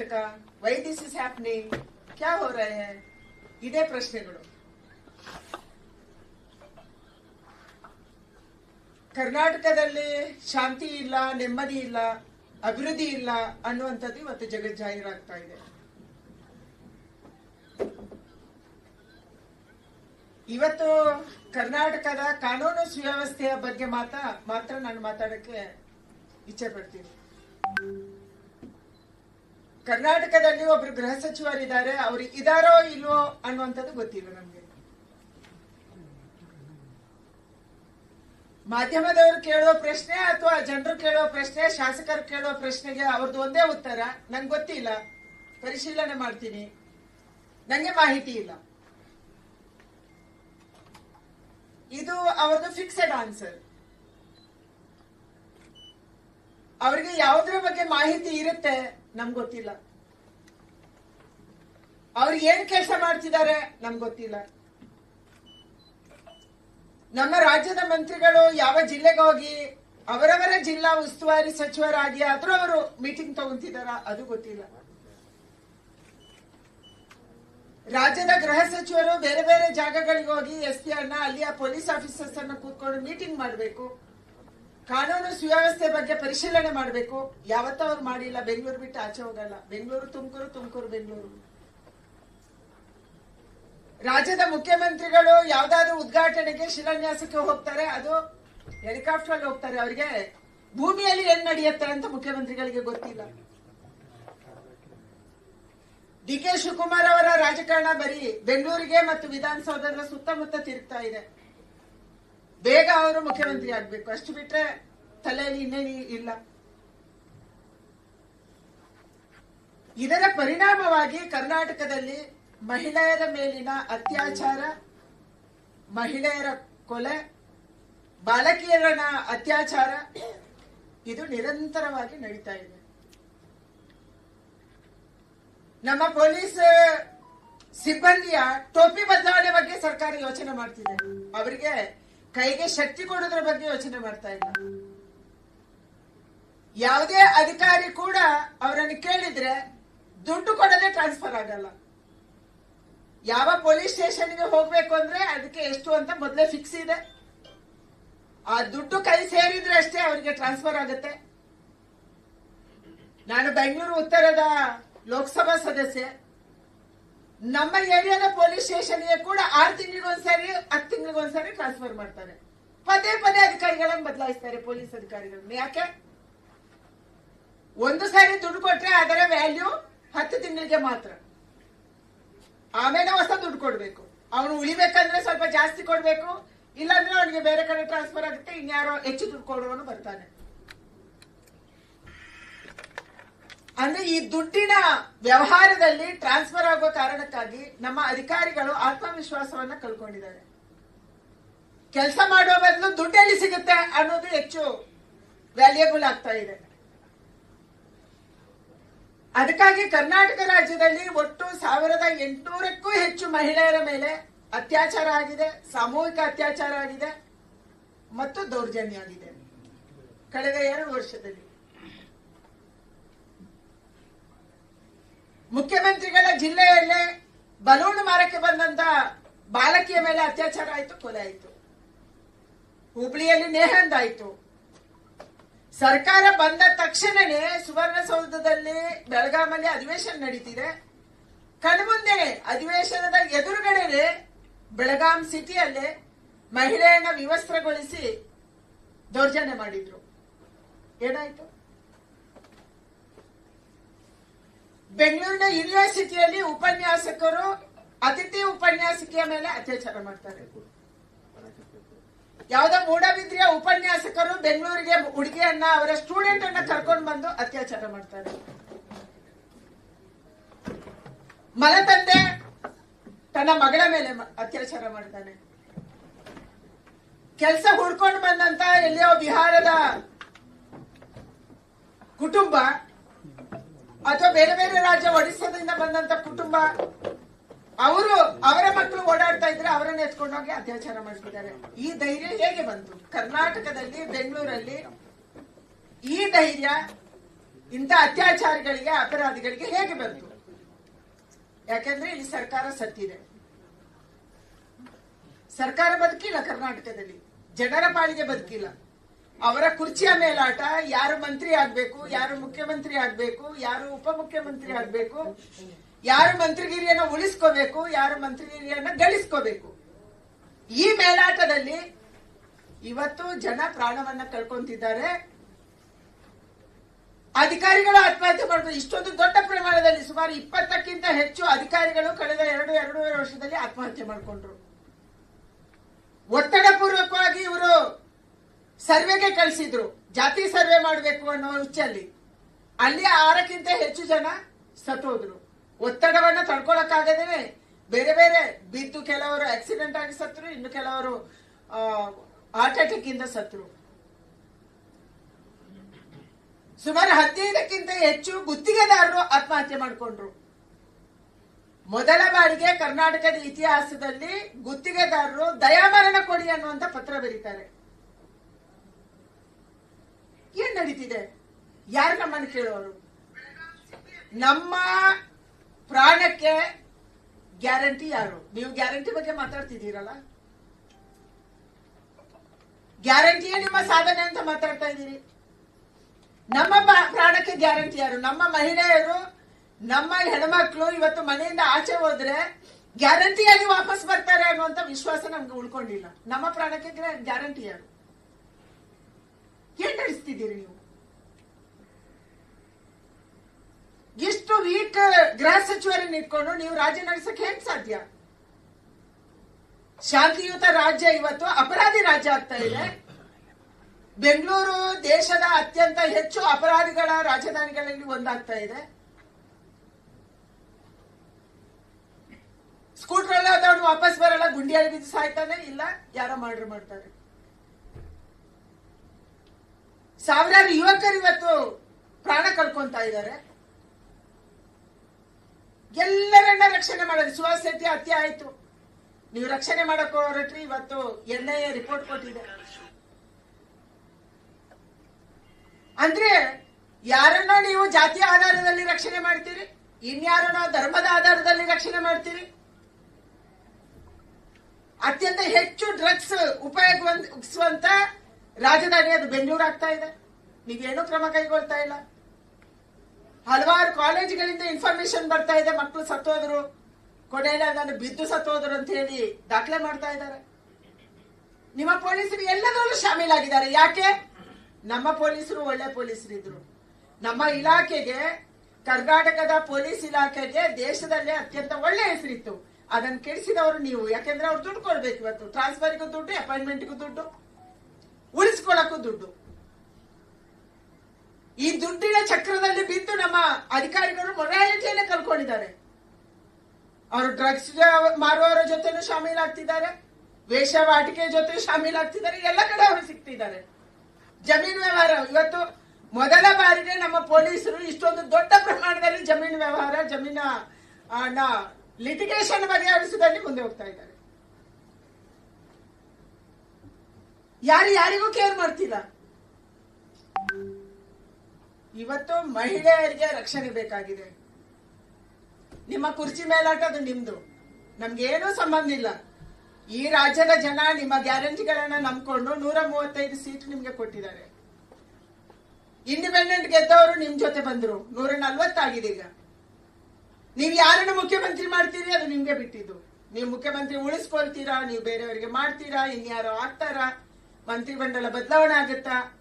Karnataka, why this is happening, ಕ್ಯಾ ಹೋ ರಹೆ ಇದೇ ಪ್ರಶ್ನೆಗಳು. ಕರ್ನಾಟಕದಲ್ಲಿ ಶಾಂತಿ ಇಲ್ಲ, ನೆಮ್ಮದಿ ಇಲ್ಲ, ಅಭಿವೃದ್ಧಿ ಇಲ್ಲ ಅನ್ನುವಂಥದ್ದು ಇವತ್ತು ಜಗತ್ ಜಾಹೀರಾಗ್ತಾ ಇದೆ. ಇವತ್ತು ಕರ್ನಾಟಕದ ಕಾನೂನು ಸುವ್ಯವಸ್ಥೆಯ ಬಗ್ಗೆ ಮಾತ್ರ ಮಾತ್ರ ನಾನು ಮಾತಾಡಕ್ಕೆ ಇಚ್ಛೆ ಪಡ್ತೀನಿ. ಕರ್ನಾಟಕದಲ್ಲಿ ಒಬ್ರು ಗೃಹ ಸಚಿವರಿದ್ದಾರೆ ಅವ್ರು ಇದಾರೋ ಇಲ್ವೋ ಅನ್ನುವಂಥದ್ದು ಗೊತ್ತಿಲ್ಲ ನಮ್ಗೆ. ಮಾಧ್ಯಮದವರು ಕೇಳೋ ಪ್ರಶ್ನೆ ಅಥವಾ ಜನರು ಕೇಳೋ ಪ್ರಶ್ನೆ, ಶಾಸಕರು ಕೇಳೋ ಪ್ರಶ್ನೆಗೆ ಅವ್ರದ್ದು ಒಂದೇ ಉತ್ತರ, ನಂಗೆ ಗೊತ್ತಿಲ್ಲ. ಪರಿಶೀಲನೆ ಮಾಡ್ತೀನಿ. ನಂಗೆ ಮಾಹಿತಿ ಇಲ್ಲ. ಇದು ಅವ್ರದ್ದು ಫಿಕ್ಸೆಡ್ ಆನ್ಸರ್ ಅವರಿಗೆ ಯಾವುದ್ರ ಬಗ್ಗೆ ಮಾಹಿತಿ ಇರುತ್ತೆ ನಮ್ಗೆ ಗೊತ್ತಿಲ್ಲ. ಅವ್ರು ಏನ್ ಕೆಲಸ ಮಾಡ್ತಿದ್ದಾರೆ ನಮ್ಗೆ ಗೊತ್ತಿಲ್ಲ. ನಮ್ಮ ರಾಜ್ಯದ ಮಂತ್ರಿಗಳು ಯಾವ ಜಿಲ್ಲೆಗೆ ಹೋಗಿ ಅವರವರ ಜಿಲ್ಲಾ ಉಸ್ತುವಾರಿ ಸಚಿವರಾಗಿ ಆದ್ರೂ ಅವರು ಮೀಟಿಂಗ್ ತಗೊಂತಿದಾರ ಅದು ಗೊತ್ತಿಲ್ಲ. ರಾಜ್ಯದ ಗೃಹ ಸಚಿವರು ಬೇರೆ ಬೇರೆ ಜಾಗಗಳಿಗೆ ಹೋಗಿ ಎಸ್ ಪಿ ಅನ್ನ ಅಲ್ಲಿಯ ಪೊಲೀಸ್ ಆಫೀಸರ್ಸ್ ಅನ್ನ ಕೂತ್ಕೊಂಡು ಮೀಟಿಂಗ್ ಮಾಡಬೇಕು. ಕಾನೂನು ಸುವ್ಯವಸ್ಥೆ ಬಗ್ಗೆ ಪರಿಶೀಲನೆ ಮಾಡಬೇಕು. ಯಾವತ್ತೂ ಅವ್ರು ಮಾಡಿಲ್ಲ. ಬೆಂಗಳೂರು ಬಿಟ್ಟು ಆಚೆ ಹೋಗಲ್ಲ. ಬೆಂಗಳೂರು ತುಮಕೂರು ತುಮಕೂರು, ಬೆಂಗಳೂರು. ರಾಜ್ಯದ ಮುಖ್ಯಮಂತ್ರಿಗಳು ಯಾವ್ದಾದ್ರು ಉದ್ಘಾಟನೆಗೆ ಶಿಲಾನ್ಯಾಸಕ್ಕೆ ಹೋಗ್ತಾರೆ. ಅದು ಹೆಲಿಕಾಪ್ಟರ್ ಅಲ್ಲಿ ಹೋಗ್ತಾರೆ. ಅವರಿಗೆ ಭೂಮಿಯಲ್ಲಿ ಏನ್ ನಡೆಯುತ್ತೆ ಅಂತ ಮುಖ್ಯಮಂತ್ರಿಗಳಿಗೆ ಗೊತ್ತಿಲ್ಲ. ಡಿ ಕೆ ಶಿವಕುಮಾರ್ ಅವರ ರಾಜಕಾರಣ ಬರೀ ಬೆಂಗಳೂರಿಗೆ ಮತ್ತು ವಿಧಾನಸೌಧದ ಸುತ್ತಮುತ್ತ ತಿರುಗ್ತಾ ಇದೆ. ಬೇಗ ಅವರು ಮುಖ್ಯಮಂತ್ರಿ ಆಗ್ಬೇಕು. ಅಷ್ಟು ಬಿಟ್ರೆ ತಲೆಯಲ್ಲಿ ಇನ್ನೇನು ಇಲ್ಲ. ಇದರ ಪರಿಣಾಮವಾಗಿ ಕರ್ನಾಟಕದಲ್ಲಿ ಮಹಿಳೆಯರ ಮೇಲಿನ ಅತ್ಯಾಚಾರ, ಮಹಿಳೆಯರ ಕೊಲೆ, ಬಾಲಕಿಯರನ ಅತ್ಯಾಚಾರ, ಇದು ನಿರಂತರವಾಗಿ ನಡೀತಾ ಇದೆ. ನಮ್ಮ ಪೊಲೀಸ್ ಸಿಬ್ಬಂದಿಯ ಟೋಪಿ ಬದಲಾವಣೆ ಬಗ್ಗೆ ಸರ್ಕಾರ ಯೋಚನೆ ಮಾಡ್ತಿದೆ. ಅವರಿಗೆ ಕೈಗೆ ಶಕ್ತಿ ಕೊಡೋದ್ರ ಬಗ್ಗೆ ಯೋಚನೆ ಮಾಡ್ತಾ ಇಲ್ಲ. ಯಾವುದೇ ಅಧಿಕಾರಿ ಕೂಡ ಅವರನ್ನು ಕೇಳಿದ್ರೆ ದುಡ್ಡು ಕೊಡದೆ ಟ್ರಾನ್ಸ್ಫರ್ ಆಗಲ್ಲ. ಯಾವ ಪೊಲೀಸ್ ಸ್ಟೇಷನ್ಗೆ ಹೋಗ್ಬೇಕು ಅಂದ್ರೆ ಅದಕ್ಕೆ ಎಷ್ಟು ಅಂತ ಮೊದಲೇ ಫಿಕ್ಸ್ ಇದೆ. ಆ ದುಡ್ಡು ಕೈ ಸೇರಿದ್ರೆ ಅಷ್ಟೇ ಅವರಿಗೆ ಟ್ರಾನ್ಸ್ಫರ್ ಆಗುತ್ತೆ. ನಾನು ಬೆಂಗಳೂರು ಉತ್ತರದ ಲೋಕಸಭಾ ಸದಸ್ಯೆ. ನಮ್ಮ ಏರಿಯಾದ ಪೊಲೀಸ್ ಸ್ಟೇಷನ್ಗೆ ಕೂಡ ಆರು ತಿಂಗಳಿಗೊಂದ್ಸರಿ ಹತ್ತು ತಿಂಗಳಿಗೊಂದ್ಸರಿ ಟ್ರಾನ್ಸ್ಫರ್ ಮಾಡ್ತಾರೆ. ಪದೇ ಪದೇ ಅಧಿಕಾರಿಗಳನ್ನ ಬದಲಾಯಿಸ್ತಾರೆ, ಪೊಲೀಸ್ ಅಧಿಕಾರಿಗಳನ್ನ. ಯಾಕೆ? ಒಂದು ಸಾರಿ ದುಡ್ಡು ಕೊಟ್ರೆ ಅದರ ವ್ಯಾಲ್ಯೂ ಹತ್ತು ತಿಂಗಳಿಗೆ ಮಾತ್ರ. ಆಮೇಲೆ ಹೊಸ ದುಡ್ಡು ಕೊಡ್ಬೇಕು. ಅವನು ಉಳಿಬೇಕಂದ್ರೆ ಸ್ವಲ್ಪ ಜಾಸ್ತಿ ಕೊಡ್ಬೇಕು, ಇಲ್ಲಾಂದ್ರೆ ಅವನಿಗೆ ಬೇರೆ ಕಡೆ ಟ್ರಾನ್ಸ್ಫರ್ ಆಗುತ್ತೆ, ಇನ್ಯಾರೋ ಹೆಚ್ಚು ದುಡ್ಡು ಕೊಡುವನು ಬರ್ತಾನೆ. ಅಂದ್ರೆ ಈ ದುಡ್ಡಿನ ವ್ಯವಹಾರದಲ್ಲಿ ಟ್ರಾನ್ಸ್ಫರ್ ಆಗುವ ಕಾರಣಕ್ಕಾಗಿ ನಮ್ಮ ಅಧಿಕಾರಿಗಳು ಆತ್ಮವಿಶ್ವಾಸವನ್ನ ಕಳ್ಕೊಂಡಿದ್ದಾರೆ. ಕೆಲಸ ಮಾಡುವ ಬದಲು ದುಡ್ಡೆಲ್ಲಿ ಸಿಗುತ್ತೆ ಅನ್ನೋದು ಹೆಚ್ಚು ವ್ಯಾಲ್ಯೂಬಲ್ ಆಗ್ತಾ ಇದೆ. ಅದಕ್ಕಾಗಿ ಕರ್ನಾಟಕ ರಾಜ್ಯದಲ್ಲಿ ಒಟ್ಟು ಸಾವಿರದ ಎಂಟುನೂರಕ್ಕೂ ಹೆಚ್ಚು ಮಹಿಳೆಯರ ಮೇಲೆ ಅತ್ಯಾಚಾರ ಆಗಿದೆ, ಸಾಮೂಹಿಕ ಅತ್ಯಾಚಾರ ಆಗಿದೆ ಮತ್ತು ದೌರ್ಜನ್ಯ ಆಗಿದೆ. ಕಳೆದ ಎರಡು ವರ್ಷದಲ್ಲಿ. ಮುಖ್ಯಮಂತ್ರಿಗಳ ಜಿಲ್ಲೆಯಲ್ಲೇ ಬಲೂನ್ ಮಾರಕ್ಕೆ ಬಂದಂತ ಬಾಲಕಿಯ ಮೇಲೆ ಅತ್ಯಾಚಾರ ಆಯಿತು, ಕೊಲೆ ಆಯಿತು. ಹುಬ್ಳಿಯಲ್ಲಿ ನೇಹಂದ್ ಆಯಿತು. ಸರ್ಕಾರ ಬಂದ ತಕ್ಷಣನೇ ಸುವರ್ಣಸೌಧದಲ್ಲಿ ಬೆಳಗಾಮಲ್ಲಿ ಅಧಿವೇಶನ ನಡೀತಿದೆ. ಕಣ್ಮುಂದೆ ಅಧಿವೇಶನದ ಎದುರುಗಡೆನೆ ಬೆಳಗಾಂ ಸಿಟಿಯಲ್ಲೇ ಮಹಿಳೆಯನ್ನ ವಿವಸ್ತ್ರಗೊಳಿಸಿ ದೌರ್ಜನ್ಯ ಮಾಡಿದ್ರು. ಏನಾಯ್ತು? ಬೆಂಗಳೂರಿನ ಯೂನಿವರ್ಸಿಟಿಯಲ್ಲಿ ಉಪನ್ಯಾಸಕರು ಅತಿಥಿ ಉಪನ್ಯಾಸಕಿಯ ಮೇಲೆ ಅತ್ಯಾಚಾರ ಮಾಡ್ತಾರೆ. ಯಾವುದೋ ಮೂಡಬಿದ್ರಿಯ ಉಪನ್ಯಾಸಕರು ಬೆಂಗಳೂರಿಗೆ ಹುಡುಗಿಯನ್ನ ಅವರ ಸ್ಟೂಡೆಂಟ್ ಅನ್ನ ಕರ್ಕೊಂಡು ಬಂದು ಅತ್ಯಾಚಾರ ಮಾಡ್ತಾರೆ. ಮಲತಂದೆ ತನ್ನ ಮಗಳ ಮೇಲೆ ಅತ್ಯಾಚಾರ ಮಾಡ್ತಾನೆ. ಕೆಲಸ ಹುಡ್ಕೊಂಡು ಬಂದಂತ ಎಲ್ಲಿಯೋ ಬಿಹಾರದ ಕುಟುಂಬ ಅಥವಾ ಬೇರೆ ಬೇರೆ ರಾಜ್ಯ ಒಡಿಸ್ಸಾದಿಂದ ಬಂದಂತ ಕುಟುಂಬ, ಅವರು ಅವರ ಮಕ್ಕಳು ಓಡಾಡ್ತಾ ಇದ್ರೆ ಅವರನ್ನ ಎತ್ಕೊಂಡು ಹೋಗಿ ಅತ್ಯಾಚಾರ ಮಾಡ್ತಿದ್ದಾರೆ. ಈ ಧೈರ್ಯ ಹೇಗೆ ಬಂತು? ಕರ್ನಾಟಕದಲ್ಲಿ, ಬೆಂಗಳೂರಲ್ಲಿ ಈ ಧೈರ್ಯ, ಇಂಥ ಅತ್ಯಾಚಾರಗಳಿಗೆ, ಅಪರಾಧಿಗಳಿಗೆ ಹೇಗೆ ಬಂತು? ಯಾಕಂದ್ರೆ ಇಲ್ಲಿ ಸರ್ಕಾರ ಸತ್ತಿದೆ ಸರ್ಕಾರ ಬದುಕಿಲ್ಲ ಕರ್ನಾಟಕದಲ್ಲಿ. ಜನರ ಪಾಲಿಗೆ ಬದುಕಿಲ್ಲ. ಅವರ ಕುರ್ಚಿಯ ಮೇಲಾಟ, ಯಾರು ಮಂತ್ರಿ ಆಗ್ಬೇಕು, ಯಾರು ಮುಖ್ಯಮಂತ್ರಿ ಆಗ್ಬೇಕು, ಯಾರು ಉಪಮುಖ್ಯಮಂತ್ರಿ ಆಗ್ಬೇಕು, ಯಾರು ಮಂತ್ರಿಗಿರಿಯನ್ನ ಉಳಿಸ್ಕೋಬೇಕು, ಯಾರು ಮಂತ್ರಿಗಿರಿಯನ್ನ ಗಳಿಸ್ಕೋಬೇಕು. ಈ ಮೇಲಾಟದಲ್ಲಿ ಇವತ್ತು ಜನ ಪ್ರಾಣವನ್ನ ಕಳ್ಕೊಂತಿದ್ದಾರೆ. ಅಧಿಕಾರಿಗಳು ಆತ್ಮಹತ್ಯೆ ಮಾಡಿದ್ರು ಇಷ್ಟೊಂದು ದೊಡ್ಡ ಪ್ರಮಾಣದಲ್ಲಿ ಸುಮಾರು ಇಪ್ಪತ್ತಕ್ಕಿಂತ ಹೆಚ್ಚು ಅಧಿಕಾರಿಗಳು ಕಳೆದ ಎರಡು, ಎರಡೂವರೆ ವರ್ಷದಲ್ಲಿ ಆತ್ಮಹತ್ಯೆ ಮಾಡಿಕೊಂಡ್ರು. ಒತ್ತಡ ಪೂರ್ವಕವಾಗಿ ಇವರು ಸರ್ವೆಗೆ ಕಳಿಸಿದ್ರು. ಜಾತಿ ಸರ್ವೆ ಮಾಡಬೇಕು ಅನ್ನೋ ಹುಚ್ಚಲ್ಲಿ. ಅಲ್ಲಿ ಆರಕ್ಕಿಂತ ಹೆಚ್ಚು ಜನ ಸತ್ತೋದ್ರು. ಒತ್ತಡವನ್ನ ತಡ್ಕೊಳಕ್ಕಾಗದೇನೆ ಬೇರೆ ಬೇರೆ ಬಿದ್ದು ಕೆಲವರು ಆಕ್ಸಿಡೆಂಟ್ ಆಗಿ ಸತ್ರು, ಇನ್ನು ಕೆಲವರು ಹಾರ್ಟ್ ಅಟ್ಯಾಕ್ ಇಂದ ಸತ್ರು. ಸುಮಾರು ಹದಿನೈದಕ್ಕಿಂತ ಹೆಚ್ಚು ಗುತ್ತಿಗೆದಾರರು ಆತ್ಮಹತ್ಯೆ ಮಾಡಿಕೊಂಡ್ರು. ಮೊದಲ ಬಾರಿಗೆ ಕರ್ನಾಟಕದ ಇತಿಹಾಸದಲ್ಲಿ ಗುತ್ತಿಗೆದಾರರು ದಯಾಮರಣ ಕೊಡಿ ಅನ್ನುವಂತ ಪತ್ರ ಬರೀತಾರೆ. ಏನ್ ನಡೀತಿದೆ? ಯಾರು ನಮ್ಮನ್ನು ಕೇಳೋರು? ನಮ್ಮ ಪ್ರಾಣಕ್ಕೆ ಗ್ಯಾರಂಟಿ ಯಾರು? ನೀವು ಗ್ಯಾರಂಟಿ ಬಗ್ಗೆ ಮಾತಾಡ್ತಿದ್ದೀರಲ್ಲ? ಗ್ಯಾರಂಟಿಯೇ ನಿಮ್ಮ ಸಾಧನೆ ಅಂತ ಮಾತಾಡ್ತಾ ಇದ್ದೀರಿ. ನಮ್ಮ ಪ್ರಾಣಕ್ಕೆ ಗ್ಯಾರಂಟಿ ಯಾರು? ನಮ್ಮ ಮಹಿಳೆಯರು, ನಮ್ಮ ಹೆಣ್ಮಕ್ಳು ಇವತ್ತು ಮನೆಯಿಂದ ಆಚೆ ಹೋದ್ರೆ ಗ್ಯಾರಂಟಿಯಾಗಿ ವಾಪಸ್ ಬರ್ತಾರೆ ಅನ್ನುವಂತ ವಿಶ್ವಾಸ ನಮ್ಗೆ ಉಳ್ಕೊಂಡಿಲ್ಲ. ನಮ್ಮ ಪ್ರಾಣಕ್ಕೆ ಗ್ಯಾರಂಟಿ ಯಾರು? ಏನ್ ನಡೆಸ್ತಿದ್ದೀರಿ ನೀವು? ಇಷ್ಟು ವೀಕ್ ಗೃಹ ಸಚಿವರನ್ನ ಇಟ್ಕೊಂಡು ನೀವು ರಾಜ್ಯ ನಡೆಸಕ್ಕೆ ಹೆಂಗ್ ಸಾಧ್ಯ? ಶಾಂತಿಯುತ ರಾಜ್ಯ ಇವತ್ತು ಅಪರಾಧಿ ರಾಜ್ಯ ಆಗ್ತಾ ಇದೆ. ಬೆಂಗಳೂರು ದೇಶದ ಅತ್ಯಂತ ಹೆಚ್ಚು ಅಪರಾಧಿಗಳ ರಾಜಧಾನಿಗಳಲ್ಲಿ ಒಂದಾಗ್ತಾ ಇದೆ. ಸ್ಕೂಟರ್ ಆದವನು ವಾಪಸ್ ಬರಲ್ಲ, ಗುಂಡಿಯಲ್ಲಿ ಬಿದ್ದು ಸಾಯ್ತಾನೆ, ಇಲ್ಲ, ಯಾರೋ ಮರ್ಡರ್ ಮಾಡ್ತಾರೆ. ಸಾವಿರಾರು ಯುವಕರು ಇವತ್ತು ಪ್ರಾಣ ಕಳ್ಕೊಂತ ಇದ್ದಾರೆ. ಎಲ್ಲರನ್ನ ರಕ್ಷಣೆ ಮಾಡೋದು. ಸುವಾಸತಿ ಹತ್ಯೆ ಆಯ್ತು. ನೀವು ರಕ್ಷಣೆ ಮಾಡಕ್ ಹೊರಟ್ರಿ, ಇವತ್ತು ಎನ್ ಎ ರಿಪೋರ್ಟ್ ಕೊಟ್ಟಿದೆ. ಅಂದ್ರೆ ಯಾರನ್ನೋ ನೀವು ಜಾತಿಯ ಆಧಾರದಲ್ಲಿ ರಕ್ಷಣೆ ಮಾಡ್ತೀರಿ, ಇನ್ಯಾರನ್ನೋ ಧರ್ಮದ ಆಧಾರದಲ್ಲಿ ರಕ್ಷಣೆ ಮಾಡ್ತೀರಿ? ಅತ್ಯಂತ ಹೆಚ್ಚು ಡ್ರಗ್ಸ್ ಉಪಯೋಗಿಸುವಂತ ರಾಜಧಾನಿ ಅದು ಬೆಂಗಳೂರು ಆಗ್ತಾ ಇದೆ. ನೀವೇನು ಕ್ರಮ ಕೈಗೊಳ್ತಾ ಇಲ್ಲ. ಹಲವಾರು ಕಾಲೇಜುಗಳಿಂದ ಇನ್ಫಾರ್ಮೇಶನ್ ಬರ್ತಾ ಇದೆ. ಮಕ್ಕಳು ಸತ್ತೋದ್ರು. ಕೊನೆಯಲ್ಲಿ ನಾನು ಬಿದ್ದು ಸತ್ತೋದ್ರು ಅಂತ ಹೇಳಿ ದಾಖಲೆ ಮಾಡ್ತಾ ಇದ್ದಾರೆ. ನಿಮ್ಮ ಪೊಲೀಸರು ಎಲ್ಲದರಲ್ಲೂ ಶಾಮೀಲಾಗಿದ್ದಾರೆ. ಯಾಕೆ? ನಮ್ಮ ಪೊಲೀಸರು ಒಳ್ಳೆ ಪೊಲೀಸರು ಇದ್ರು ನಮ್ಮ ಇಲಾಖೆಗೆ, ಕರ್ನಾಟಕದ ಪೊಲೀಸ್ ಇಲಾಖೆಗೆ ದೇಶದಲ್ಲೇ ಅತ್ಯಂತ ಒಳ್ಳೆ ಹೆಸರಿತ್ತು. ಅದನ್ನು ಕೆಡಿಸಿದವರು ನೀವು. ಯಾಕೆಂದ್ರೆ ಅವ್ರು ದುಡ್ಡು ಕೊಡ್ಬೇಕು ಇವತ್ತು. ಟ್ರಾನ್ಸ್ಫರ್ಗೂ ದುಡ್ಡು ಅಪಾಯಿಂಟ್ಮೆಂಟ್ಗೂ ದುಡ್ಡು. ಉಳಿಸ್ಕೊಳ್ಳಕ್ಕೂ ದುಡ್ಡು. ಈ ದುಡ್ಡಿನ ಚಕ್ರದಲ್ಲಿ ಬಿದ್ದು ನಮ್ಮ ಅಧಿಕಾರಿಗಳು ಮೊರಾಲಿಟಿಯನ್ನೇ ಕಲ್ಕೊಂಡಿದ್ದಾರೆ ಅವರು ಡ್ರಗ್ಸ್ ಮಾರುವವರ ಜೊತೆನೂ ಶಾಮೀಲಾಗ್ತಿದ್ದಾರೆ. ವೇಷವಾಟಿಕೆ ಜೊತೆ ಶಾಮೀಲಾಗ್ತಿದ್ದಾರೆ. ಎಲ್ಲ ಕಡೆ ಅವರು ಸಿಗ್ತಿದ್ದಾರೆ. ಜಮೀನು ವ್ಯವಹಾರ, ಇವತ್ತು ಮೊದಲ ಬಾರಿಗೆ ನಮ್ಮ ಪೊಲೀಸರು ಇಷ್ಟೊಂದು ದೊಡ್ಡ ಪ್ರಮಾಣದಲ್ಲಿ ಜಮೀನು ವ್ಯವಹಾರ, ಜಮೀನ ಲಿಟಿಗೇಷನ್ ಬಗೆಹರಿಸುವುದರಲ್ಲಿ ಮುಂದೆ ಹೋಗ್ತಾ ಇದ್ದಾರೆ. ಯಾರು ಯಾರಿಗೂ ಕೇರ್ ಮಾಡ್ತಿಲ್ಲ. ಇವತ್ತು ಮಹಿಳೆಯರಿಗೆ ರಕ್ಷಣೆ ಬೇಕಾಗಿದೆ. ನಿಮ್ಮ ಕುರ್ಚಿ ಮೇಲಾಟ ಅದು ನಿಮ್ದು. ನಮ್ಗೇನೂ ಸಂಬಂಧ ಇಲ್ಲ. ಈ ರಾಜ್ಯದ ಜನ ನಿಮ್ಮ ಗ್ಯಾರಂಟಿಗಳನ್ನ ನಂಬ್ಕೊಂಡು ನೂರ ಮೂವತ್ತೈದು ಸೀಟ್ ನಿಮ್ಗೆ ಕೊಟ್ಟಿದ್ದಾರೆ. ಇಂಡಿಪೆಂಡೆಂಟ್ ಗೆದ್ದವರು ನಿಮ್ ಜೊತೆ ಬಂದ್ರು. ನೂರ ನಲ್ವತ್ತಾಗಿದೆ ಈಗ. ನೀವು ಯಾರನ್ನು ಮುಖ್ಯಮಂತ್ರಿ ಮಾಡ್ತೀರಿ ಅದು ನಿಮ್ಗೆ ಬಿಟ್ಟಿದ್ದು. ನೀವು ಮುಖ್ಯಮಂತ್ರಿ ಉಳಿಸ್ಕೊಳ್ತೀರಾ? ನೀವು ಬೇರೆಯವರಿಗೆ ಮಾಡ್ತೀರಾ? ಇನ್ಯಾರೋ ಆಗ್ತಾರಾ? ಮಂತ್ರಿಮಂಡಲ ಬದಲಾವಣೆ ಆಗತ್ತಾ?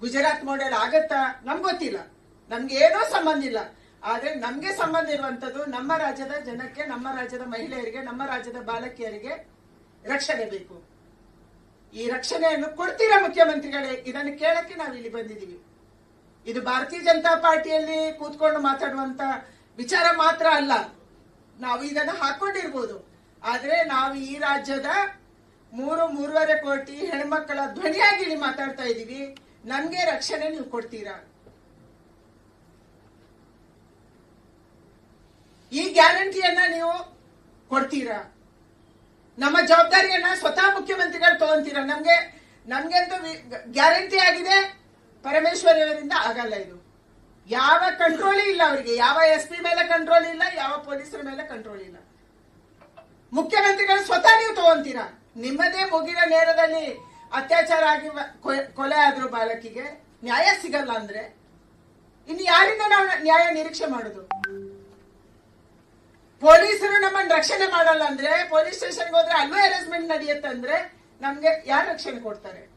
ಗುಜರಾತ್ ಮಾಡೆಲ್ ಆಗತ್ತಾ? ನಮ್ಗೆ ಗೊತ್ತಿಲ್ಲ. ನಮ್ಗೆ ಏನೋ ಸಂಬಂಧ ಇಲ್ಲ. ಆದ್ರೆ ನಮ್ಗೆ ಸಂಬಂಧ ಇರುವಂತದ್ದು ನಮ್ಮ ರಾಜ್ಯದ ಜನಕ್ಕೆ, ನಮ್ಮ ರಾಜ್ಯದ ಮಹಿಳೆಯರಿಗೆ, ನಮ್ಮ ರಾಜ್ಯದ ಬಾಲಕಿಯರಿಗೆ ರಕ್ಷಣೆ ಬೇಕು. ಈ ರಕ್ಷಣೆಯನ್ನು ಕೊಡ್ತೀರಾ ಮುಖ್ಯಮಂತ್ರಿಗಳೇ? ಇದನ್ನು ಕೇಳಕ್ಕೆ ನಾವು ಇಲ್ಲಿ ಬಂದಿದ್ದೀವಿ. ಇದು ಭಾರತೀಯ ಜನತಾ ಪಾರ್ಟಿಯಲ್ಲಿ ಕೂತ್ಕೊಂಡು ಮಾತಾಡುವಂತ ವಿಚಾರ ಮಾತ್ರ ಅಲ್ಲ. ನಾವು ಇದನ್ನು ಹಾಕೊಂಡಿರ್ಬೋದು. ಆದ್ರೆ ನಾವು ಈ ರಾಜ್ಯದ ಮೂರು ಮೂರುವರೆ ಕೋಟಿ ಹೆಣ್ಮಕ್ಕಳ ಧ್ವನಿಯಾಗಿ ಮಾತಾಡ್ತಾ ಇದ್ದೀವಿ. ನಮ್ಗೆ ರಕ್ಷಣೆ ನೀವು ಕೊಡ್ತೀರಾ? ಈ ಗ್ಯಾರಂಟಿಯನ್ನ ನೀವು ಕೊಡ್ತೀರಾ? ನಮ್ಮ ಜವಾಬ್ದಾರಿಯನ್ನ ಸ್ವತಃ ಮುಖ್ಯಮಂತ್ರಿಗಳು ತಗೊಂತೀರಾ? ನಮ್ಗೆ ನಮ್ಗೆ ಅಂತೂ ಗ್ಯಾರಂಟಿ ಆಗಿದೆ. ಪರಮೇಶ್ವರಿ ಅವರಿಂದ ಆಗಲ್ಲ ಇದು. ಯಾವ ಕಂಟ್ರೋಲ್ ಇಲ್ಲ ಅವರಿಗೆ. ಯಾವ ಎಸ್ ಪಿ ಮೇಲೆ ಕಂಟ್ರೋಲ್ ಇಲ್ಲ, ಯಾವ ಪೊಲೀಸರ ಮೇಲೆ ಕಂಟ್ರೋಲ್ ಇಲ್ಲ. ಮುಖ್ಯಮಂತ್ರಿಗಳು ಸ್ವತಃ ನೀವು ತಗೊಂತೀರಾ? ನಿಮ್ಮದೇ ಮುಗಿನ ನೇರದಲ್ಲಿ ಅತ್ಯಾಚಾರ ಆಗಿ ಕೊಲೆ ಆದ್ರು ಬಾಲಕಿಗೆ ನ್ಯಾಯ ಸಿಗಲ್ಲ ಅಂದ್ರೆ ಇನ್ನು ಯಾರಿಂದ ನಾವು ನ್ಯಾಯ ನಿರೀಕ್ಷೆ ಮಾಡುದು? ಪೊಲೀಸರು ನಮ್ಮನ್ನು ರಕ್ಷಣೆ ಮಾಡಲ್ಲ ಅಂದ್ರೆ, ಪೊಲೀಸ್ ಸ್ಟೇಷನ್ಗೆ ಹೋದ್ರೆ ಅಲ್ಲೂ ಅರೇಂಜ್ಮೆಂಟ್ ನಡೆಯುತ್ತಂದ್ರೆ ನಮ್ಗೆ ಯಾರು ರಕ್ಷಣೆ ಕೊಡ್ತಾರೆ?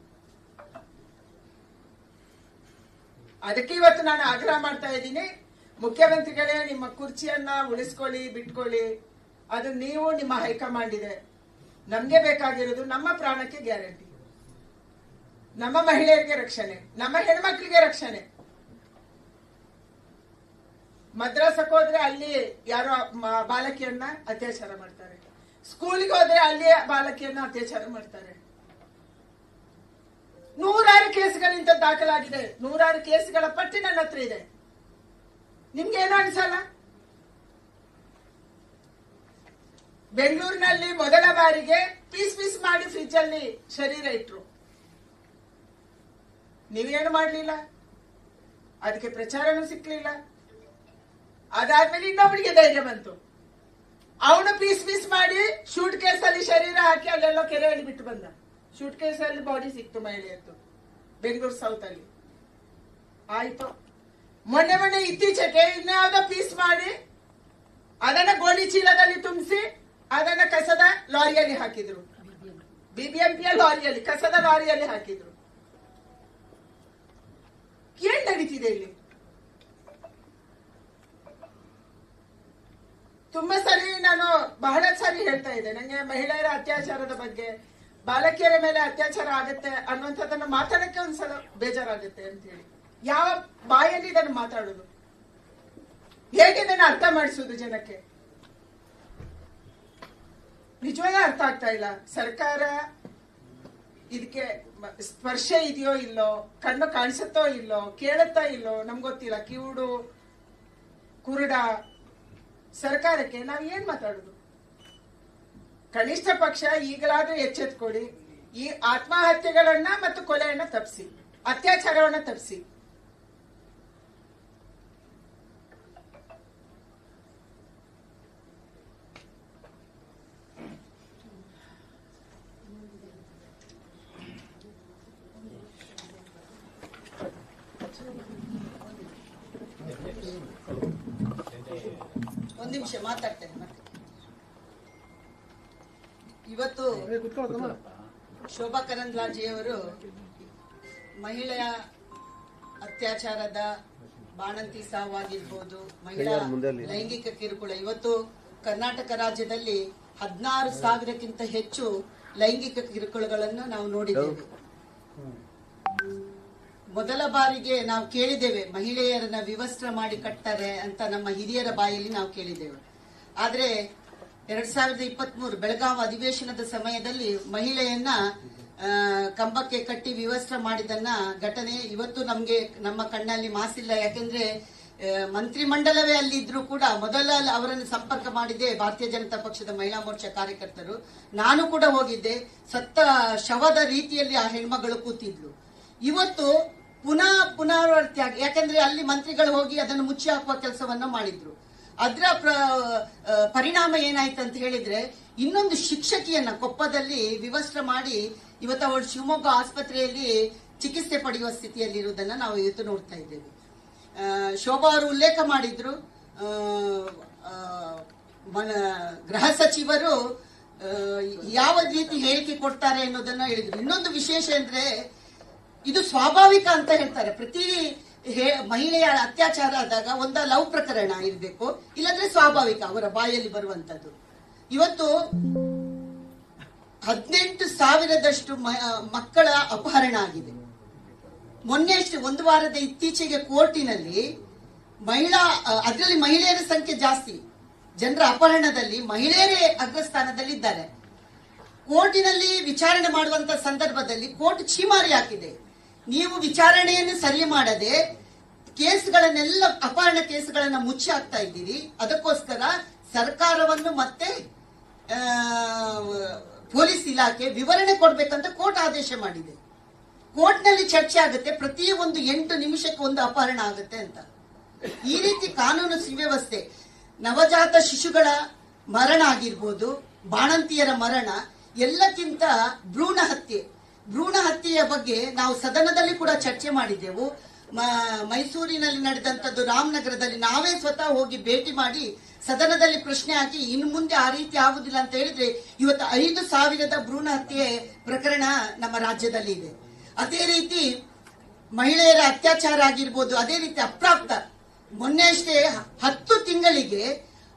ಅದಕ್ಕೆ ಇವತ್ತು ನಾನು ಆಗ್ರಹ ಮಾಡ್ತಾ ಇದ್ದೀನಿ. ಮುಖ್ಯಮಂತ್ರಿಗಳೇ, ನಿಮ್ಮ ಕುರ್ಚಿಯನ್ನ ಉಳಿಸ್ಕೊಳ್ಳಿ, ಬಿಟ್ಕೊಳ್ಳಿ. ಅದು ನೀವು ನಿಮ್ಮ ಹೈಕಮಾಂಡ್ ಇದೆ. ನಮ್ಗೆ ಬೇಕಾಗಿರೋದು ನಮ್ಮ ಪ್ರಾಣಕ್ಕೆ ಗ್ಯಾರಂಟಿ. ನಮ್ಮ ಮಹಿಳೆಯರಿಗೆ ರಕ್ಷಣೆ, ನಮ್ಮ ಹೆಣ್ಮಕ್ಳಿಗೆ ರಕ್ಷಣೆ. ಮದ್ರಾಸಕ್ಕೆ ಹೋದ್ರೆ ಅಲ್ಲಿ ಯಾರೋ ಬಾಲಕಿಯನ್ನ ಅತ್ಯಾಚಾರ ಮಾಡ್ತಾರೆ. ಸ್ಕೂಲಿಗೆ ಹೋದ್ರೆ ಅಲ್ಲಿ ಬಾಲಕಿಯನ್ನ ಅತ್ಯಾಚಾರ ಮಾಡ್ತಾರೆ. ನೂರಾರು ಕೇಸ್ಗಳಿಂದ ದಾಖಲಾಗಿದೆ. ನೂರಾರು ಕೇಸ್ಗಳ ಪಟ್ಟಿ ನನ್ನ ಹತ್ರ ಇದೆ. ನಿಮ್ಗೆ ಏನು ಅನ್ಸಲ್ಲ? ಬೆಂಗಳೂರಿನಲ್ಲಿ ಮೊದಲ ಬಾರಿಗೆ ಪೀಸ್ ಪೀಸ್ ಮಾಡಿ ಫ್ರಿಜ್ ಅಲ್ಲಿ ಶರೀರ ಇಟ್ರು. ನೀವೇನು ಮಾಡಲಿಲ್ಲ? ಅದಕ್ಕೆ ಪ್ರಚಾರನೂ ಸಿಕ್ಲಿಲ್ಲ. ಅದಾದ್ಮೇಲೆ ಇನ್ನೊಬ್ಬಳಿಗೆ ಧೈರ್ಯ ಬಂತು. ಅವನು ಪೀಸ್ ಪೀಸ್ ಮಾಡಿ ಶೂಟ್ ಕೇಸಲ್ಲಿ ಶರೀರ ಹಾಕಿ ಅಲ್ಲೆಲ್ಲೋ ಕೆರೆಯಲ್ಲಿ ಬಿಟ್ಟು ಬಂದ. ಶೂಟ್ ಕೇಸಲ್ಲಿ ಬಾಡಿ ಸಿಕ್ತು ಮಹಿಳೆಯದ್ದು, ಬೆಂಗಳೂರು ಸೌತ್ ಅಲ್ಲಿ. ಆಯ್ತು. ಮೊನ್ನೆ ಮೊನ್ನೆ ಇತ್ತೀಚೆಗೆ ಇನ್ಯಾವುದೋ ಪೀಸ್ ಮಾಡಿ ಅದನ್ನ ಗೋಣಿ ಚೀಲದಲ್ಲಿ ತುಂಬಿಸಿ ಅದನ್ನ ಕಸದ ಲಾರಿಯಲ್ಲಿ ಹಾಕಿದ್ರು. ಬಿಬಿಎಂಪಿಯ ಲಾರಿಯಲ್ಲಿ, ಕಸದ ಲಾರಿಯಲ್ಲಿ ಹಾಕಿದ್ರು. ಏನ್ ನಡೀತಿದೆ ಇಲ್ಲಿ? ತುಂಬಾ ಸರಿ ನಾನು ಬಹಳ ಸಾರಿ ಹೇಳ್ತಾ ಇದ್ದೆ. ನಂಗೆ ಮಹಿಳೆಯರ ಅತ್ಯಾಚಾರದ ಬಗ್ಗೆ, ಬಾಲಕಿಯರ ಮೇಲೆ ಅತ್ಯಾಚಾರ ಆಗುತ್ತೆ ಅನ್ನುವಂಥದ್ದನ್ನ ಮಾತಾಡಕ್ಕೆ ಒಂದ್ಸಲ ಬೇಜಾರಾಗುತ್ತೆ ಅಂತ ಹೇಳಿ ಯಾವ ಬಾಯಲ್ಲಿ ಇದನ್ನು ಮಾತಾಡೋದು? ಹೇಗೆ ಇದನ್ನು ಅರ್ಥ ಮಾಡಿಸೋದು ಜನಕ್ಕೆ? ನಿಜವಾಗ ಅರ್ಥ ಆಗ್ತಾ ಇಲ್ಲ. ಸರ್ಕಾರ ಇದಕ್ಕೆ ಸ್ಪರ್ಶ ಇದೆಯೋ ಇಲ್ಲೋ, ಕಣ್ಣು ಕಾಣಿಸುತ್ತೋ ಇಲ್ಲೋ, ಕೇಳುತ್ತಾ ಇಲ್ಲೋ, ನಮ್ಗೆ ಗೊತ್ತಿಲ್ಲ. ಕಿವುಡು, ಕುರುಡ, ಸರ್ಕಾರಕ್ಕೆ ನಾವು ಏನ್ ಮಾತಾಡುದು? ಕನಿಷ್ಠ ಪಕ್ಷ ಈಗಲಾದ್ರೂ ಎಚ್ಚೆತ್ಕೊಡಿ. ಈ ಆತ್ಮಹತ್ಯೆಗಳನ್ನ ಮತ್ತು ಕೊಲೆಯನ್ನ ತಪ್ಪಿಸಿ ಅತ್ಯಾಚಾರವನ್ನ ತಪ್ಪಿಸಿ ಒಂದ್ ನಿಮಿಷ ಮಾತಾಡ್ತೇನೆ ಮತ್ತೆ. ಇವತ್ತು ಶೋಭಾ ಕರಂದ್ಲಾಜೆಯವರು ಮಹಿಳೆಯ ಅತ್ಯಾಚಾರದ ಬಾಣಂತಿ ಸಾವಾಗಿರ್ಬೋದು ಮಹಿಳಾ ಲೈಂಗಿಕ ಕಿರುಕುಳ. ಇವತ್ತು ಕರ್ನಾಟಕ ರಾಜ್ಯದಲ್ಲಿ ಹದಿನಾರು ಸಾವಿರಕ್ಕಿಂತ ಹೆಚ್ಚು ಲೈಂಗಿಕ ಕಿರುಕುಳಗಳನ್ನು ನಾವು ನೋಡಿದ್ದೇವೆ. ಮೊದಲ ಬಾರಿಗೆ ನಾವು ಕೇಳಿದ್ದೇವೆ, ಮಹಿಳೆಯರನ್ನ ವಿವಸ್ತ್ರ ಮಾಡಿ ಕಟ್ತಾರೆ ಅಂತ ನಮ್ಮ ಹಿರಿಯರ ಬಾಯಲ್ಲಿ ನಾವು ಕೇಳಿದ್ದೇವೆ. ಆದ್ರೆ ಎರಡ್ ಸಾವಿರದ ಇಪ್ಪತ್ತ್ ಮೂರು ಬೆಳಗಾವಿ ಅಧಿವೇಶನದ ಸಮಯದಲ್ಲಿ ಮಹಿಳೆಯನ್ನ ಕಂಬಕ್ಕೆ ಕಟ್ಟಿ ವಿವಸ್ತ್ರ ಮಾಡಿದನ್ನ ಘಟನೆ ಇವತ್ತು ನಮ್ಗೆ ನಮ್ಮ ಕಣ್ಣಲ್ಲಿ ಮಾಸಿಲ್ಲ. ಯಾಕಂದ್ರೆ ಅಲ್ಲಿ ಅಲ್ಲಿದ್ರು ಕೂಡ ಮೊದಲ ಅವರನ್ನು ಸಂಪರ್ಕ ಮಾಡಿದ್ದೆ ಭಾರತೀಯ ಜನತಾ ಪಕ್ಷದ ಮಹಿಳಾ ಮೋರ್ಚಾ ಕಾರ್ಯಕರ್ತರು. ನಾನು ಕೂಡ ಹೋಗಿದ್ದೆ. ಸತ್ತ ಶವದ ರೀತಿಯಲ್ಲಿ ಆ ಹೆಣ್ಮಗಳು ಕೂತಿದ್ಲು. ಇವತ್ತು ಪುನಃ ಪುನರಾವರ್ತಿ ಆಗಿ ಯಾಕಂದ್ರೆ ಅಲ್ಲಿ ಮಂತ್ರಿಗಳು ಹೋಗಿ ಅದನ್ನು ಮುಚ್ಚಿ ಹಾಕುವ ಕೆಲಸವನ್ನ ಮಾಡಿದ್ರು. ಅದರ ಪ್ರ ಪರಿಣಾಮ ಏನಾಯ್ತು ಅಂತ ಹೇಳಿದ್ರೆ, ಇನ್ನೊಂದು ಶಿಕ್ಷಕಿಯನ್ನ ಕೊಪ್ಪದಲ್ಲಿ ವಿವಸ್ತ್ರ ಮಾಡಿ ಇವತ್ತು ಅವಳು ಶಿವಮೊಗ್ಗ ಆಸ್ಪತ್ರೆಯಲ್ಲಿ ಚಿಕಿತ್ಸೆ ಪಡೆಯುವ ಸ್ಥಿತಿಯಲ್ಲಿರುವುದನ್ನ ನಾವು ಇವತ್ತು ನೋಡ್ತಾ ಇದ್ದೇವೆ. ಶೋಭಾ ಅವರು ಉಲ್ಲೇಖ ಮಾಡಿದ್ರು. ಗೃಹ ಸಚಿವರು ಯಾವ ರೀತಿ ಹೇಳಿಕೆ ಕೊಡ್ತಾರೆ ಅನ್ನೋದನ್ನ ಹೇಳಿದ್ರು. ಇನ್ನೊಂದು ವಿಶೇಷ ಅಂದ್ರೆ ಇದು ಸ್ವಾಭಾವಿಕ ಅಂತ ಹೇಳ್ತಾರೆ. ಪ್ರತಿ ಮಹಿಳೆಯ ಅತ್ಯಾಚಾರ ಆದಾಗ ಒಂದ ಲವ್ ಪ್ರಕರಣ ಇರಬೇಕು, ಇಲ್ಲಾಂದ್ರೆ ಸ್ವಾಭಾವಿಕ, ಅವರ ಬಾಯಲ್ಲಿ ಬರುವಂತದ್ದು. ಇವತ್ತು ಹದಿನೆಂಟು ಸಾವಿರದಷ್ಟು ಮಕ್ಕಳ ಅಪಹರಣ ಆಗಿದೆ. ಮೊನ್ನೆ ಅಷ್ಟೇ, ಒಂದು ವಾರದ ಇತ್ತೀಚೆಗೆ ಕೋರ್ಟಿನಲ್ಲಿ ಮಹಿಳಾ ಅದರಲ್ಲಿ ಮಹಿಳೆಯರ ಸಂಖ್ಯೆ ಜಾಸ್ತಿ. ಜನರ ಅಪಹರಣದಲ್ಲಿ ಮಹಿಳೆಯರೇ ಅಗ್ರಸ್ಥಾನದಲ್ಲಿ ಇದ್ದಾರೆ ಕೋರ್ಟಿನಲ್ಲಿ ವಿಚಾರಣೆ ಮಾಡುವಂತ ಸಂದರ್ಭದಲ್ಲಿ ಕೋರ್ಟ್ ಛೀಮಾರಿ ಹಾಕಿದೆ. ನೀವು ವಿಚಾರಣೆಯನ್ನು ಸರಿ ಮಾಡದೆ ಕೇಸ್ಗಳನ್ನೆಲ್ಲ ಅಪಹರಣ ಕೇಸ್ಗಳನ್ನ ಮುಚ್ಚಿ ಹಾಕ್ತಾ ಇದ್ದೀರಿ. ಅದಕ್ಕೋಸ್ಕರ ಸರ್ಕಾರವನ್ನು ಮತ್ತೆ ಪೊಲೀಸ್ ಇಲಾಖೆ ವಿವರಣೆ ಕೊಡ್ಬೇಕಂತ ಕೋರ್ಟ್ ಆದೇಶ ಮಾಡಿದೆ. ಕೋರ್ಟ್ನಲ್ಲಿ ಚರ್ಚೆ ಆಗುತ್ತೆ. ಪ್ರತಿ ಒಂದು ಎಂಟು ನಿಮಿಷಕ್ಕೆ ಒಂದು ಅಪಹರಣ ಆಗುತ್ತೆ ಅಂತ. ಈ ರೀತಿ ಕಾನೂನು ಸುವ್ಯವಸ್ಥೆ. ನವಜಾತ ಶಿಶುಗಳ ಮರಣ ಆಗಿರ್ಬೋದು, ಬಾಣಂತಿಯರ ಮರಣ, ಎಲ್ಲಕ್ಕಿಂತ ಭ್ರೂಣ ಹತ್ಯೆ. ಭ್ರೂಣ ಹತ್ಯೆಯ ಬಗ್ಗೆ ನಾವು ಸದನದಲ್ಲಿ ಕೂಡ ಚರ್ಚೆ ಮಾಡಿದ್ದೆವು. ಮೈಸೂರಿನಲ್ಲಿ ನಡೆದಂತದ್ದು ರಾಮನಗರದಲ್ಲಿ ನಾವೇ ಸ್ವತಃ ಹೋಗಿ ಭೇಟಿ ಮಾಡಿ ಸದನದಲ್ಲಿ ಪ್ರಶ್ನೆ ಹಾಕಿ, ಇನ್ನು ಮುಂದೆ ಆ ರೀತಿ ಆಗುದಿಲ್ಲ ಅಂತ ಹೇಳಿದ್ರೆ ಇವತ್ತು ಐದು ಸಾವಿರದ ಭ್ರೂಣ ಹತ್ಯೆ ಪ್ರಕರಣ ನಮ್ಮ ರಾಜ್ಯದಲ್ಲಿ ಇದೆ. ಅದೇ ರೀತಿ ಮಹಿಳೆಯರ ಅತ್ಯಾಚಾರ ಆಗಿರ್ಬೋದು, ಅದೇ ರೀತಿ ಅಪ್ರಾಪ್ತ. ಮೊನ್ನೆ ಅಷ್ಟೇ ಹತ್ತು ತಿಂಗಳಿಗೆ